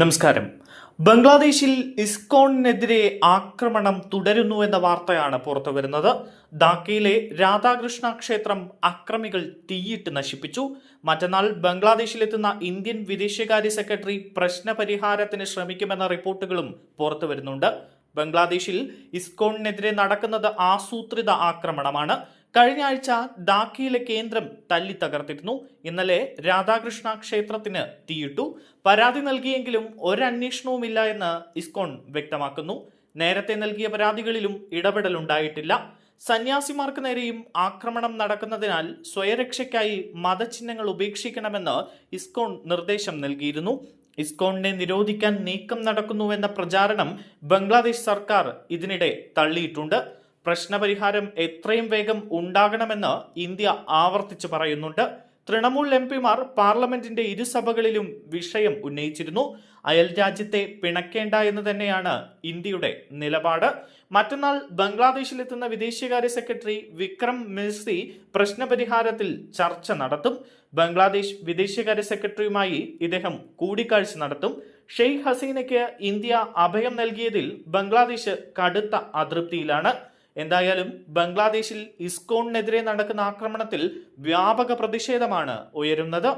നമസ്കാരം. ബംഗ്ലാദേശിൽ ഇസ്കോണിനെതിരെ ആക്രമണം തുടരുന്നു എന്ന വാർത്തയാണ് പുറത്തു വരുന്നത്. ധാക്കയിലെ രാധാകൃഷ്ണ ക്ഷേത്രം അക്രമികൾ തീയിട്ട് നശിപ്പിച്ചു. മറ്റന്നാൾ ബംഗ്ലാദേശിലെത്തുന്ന ഇന്ത്യൻ വിദേശകാര്യ സെക്രട്ടറി പ്രശ്നപരിഹാരത്തിന് ശ്രമിക്കുമെന്ന റിപ്പോർട്ടുകളും പുറത്തു വരുന്നുണ്ട്. ബംഗ്ലാദേശിൽ ഇസ്കോണിനെതിരെ നടക്കുന്നത് ആസൂത്രിത ആക്രമണമാണ്. കഴിഞ്ഞ ആഴ്ച ധാക്കയിലെ കേന്ദ്രം തല്ലി തകർത്തിരുന്നു. ഇന്നലെ രാധാകൃഷ്ണ ക്ഷേത്രത്തിന് തീയിട്ടു. പരാതി നൽകിയെങ്കിലും ഒരന്വേഷണവുമില്ല എന്ന് ഇസ്കോൺ വ്യക്തമാക്കുന്നു. നേരത്തെ നൽകിയ പരാതികളിലും ഇടപെടലുണ്ടായിട്ടില്ല. സന്യാസിമാർക്ക് നേരെയും ആക്രമണം നടക്കുന്നതിനാൽ സ്വയരക്ഷയ്ക്കായി മതചിഹ്നങ്ങൾ ഉപേക്ഷിക്കണമെന്ന് ഇസ്കോൺ നിർദ്ദേശം നൽകിയിരുന്നു. ഇസ്കോണിനെ നിരോധിക്കാൻ നീക്കം നടക്കുന്നുവെന്ന പ്രചാരണം ബംഗ്ലാദേശ് സർക്കാർ ഇതിനിടെ തള്ളിയിട്ടുണ്ട്. പ്രശ്നപരിഹാരം എത്രയും വേഗം ഉണ്ടാകണമെന്ന് ഇന്ത്യ ആവർത്തിച്ചു പറയുന്നുണ്ട്. തൃണമൂൽ എം പിമാർ പാർലമെന്റിന്റെ ഇരുസഭകളിലും വിഷയം ഉന്നയിച്ചിരുന്നു. അയൽ രാജ്യത്തെ പിണക്കേണ്ട എന്ന് തന്നെയാണ് ഇന്ത്യയുടെ നിലപാട്. മറ്റന്നാൾ ബംഗ്ലാദേശിലെത്തുന്ന വിദേശകാര്യ സെക്രട്ടറി വിക്രം മിസ്രി പ്രശ്നപരിഹാരത്തിൽ ചർച്ച നടത്തും. ബംഗ്ലാദേശ് വിദേശകാര്യ സെക്രട്ടറിയുമായി ഇദ്ദേഹം കൂടിക്കാഴ്ച നടത്തും. ഷെയ്ഖ് ഹസീനയ്ക്ക് ഇന്ത്യ അഭയം നൽകിയതിൽ ബംഗ്ലാദേശ് കടുത്ത അതൃപ്തിയിലാണ്. എന്തായാലും ബംഗ്ലാദേശിൽ ഇസ്കോണിനെതിരെ നടക്കുന്ന ആക്രമണത്തിൽ വ്യാപക പ്രതിഷേധമാണ് ഉയരുന്നത്.